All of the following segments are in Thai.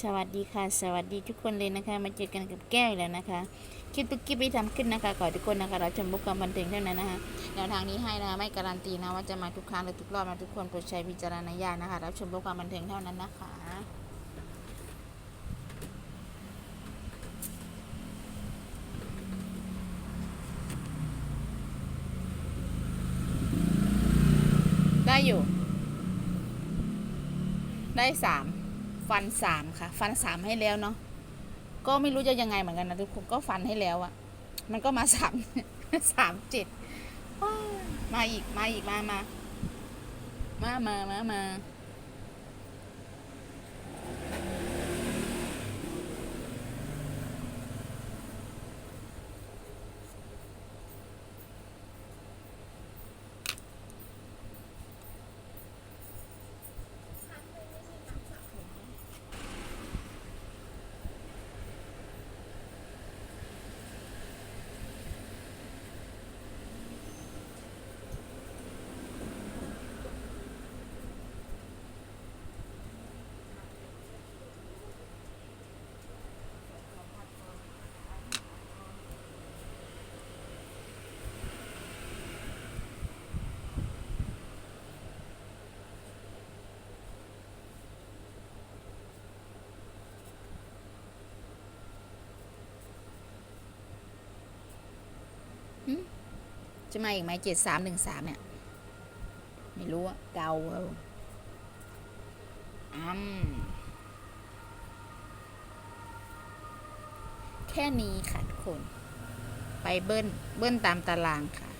สวัสดีค่ะ สวัสดีทุกคนเลยนะคะ มาเจอกันกับแก้วอีกแล้วนะคะคลิปตุกกี้ไปทำขึ้นนะคะขอให้ทุกคนนะคะเราชมบุกความบันเทิงเท่านั้นนะคะแนวทางนี้ให้นะคะไม่การันตีนะว่าจะมาทุกครั้งหรือทุกรอบนะทุกคนโปรดใช้วิจารณญาณนะคะรับชมบุกความบันเทิงเท่านั้นนะคะได้อยู่ ได้สาม ฟันสามค่ะ ฟันสามให้แล้วเนาะก็ไม่รู้จะยังไงเหมือนกันนะทุกคนก็ฟันให้แล้วอะมันก็มาสามสามเจ็ดมาอีกมาอีกมามามามามามา จะมาอีกไหมเจ็ดสามหนึ่งสามเนี่ย ไม่รู้อะเดาเอาอืมแค่นี้ค่ะทุกคน ไปเบิ้ลเบิ้ลตามตารางค่ะ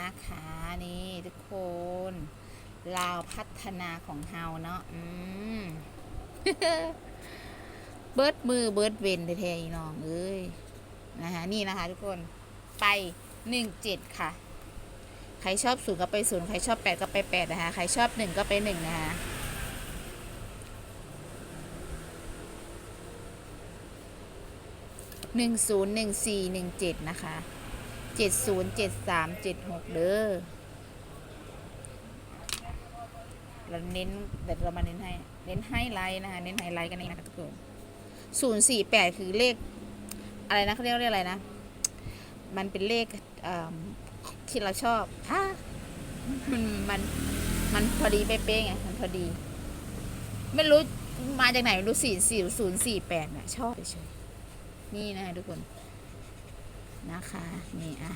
นะคะนี่ทุกคนลาวพัฒนาของเฮาเนาะอืมเบิร์ดมือเบิร์ดเวนแท้ๆน้องเอ้ยนะคะนี่นะคะ ทุกคนไปหนึ่งเจ็ดค่ะ ใครชอบศูนย์ก็ไปศูนย์ใครชอบแปดก็ไปแปดนะคะใครชอบหนึ่งก็ไปหนึ่งนะคะหนึ่งศูนย์หนึ่งสี่หนึ่งเจ็ดนะคะ เจ็ดศูนย์เจ็ดสามเจ็ดหกเด้อเราเน้นแต่เรามาเน้นให้ เน้นไฮไลท์นะคะ เน้นไฮไลท์กันเองนะคะทุกคนศูนย์สี่แปดคือเลข อะไรนะเขาเรียกว่าเลขอะไรนะ มันเป็นเลขเอ่อที่เราชอบฮะมันมันมันพอดีเป๊ะๆไง มันพอดี ไม่รู้มาจากไหนไม่รู้สี่สี่ศูนย์สี่แปดน่ะ ชอบเฉยนี่นะคะทุกคน นะคะ นี่อะ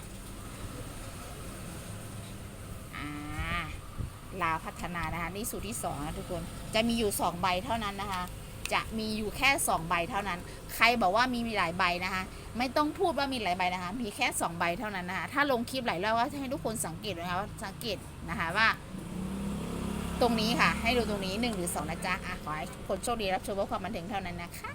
อ่าลาวพัฒนานะคะนี่สูตรที่สองนะทุกคนจะมีอยู่สองใบเท่านั้นนะคะ จะมีอยู่แค่สองใบเท่านั้น ใครบอกว่ามีมีหลายใบนะคะ ไม่ต้องพูดว่ามีหลายใบนะคะ มีแค่สองใบเท่านั้นนะคะถ้าลงคลิปหลายรอบก็ให้ทุกคนสังเกตนะคะว่าสังเกตนะคะว่า ตรงนี้ค่ะ ให้ดูตรงนี้หนึ่งหรือสองนะจ๊ะอะขอให้ทุกคนโชคดีรับชมว่าความบันเทิงเท่านั้นนะคะ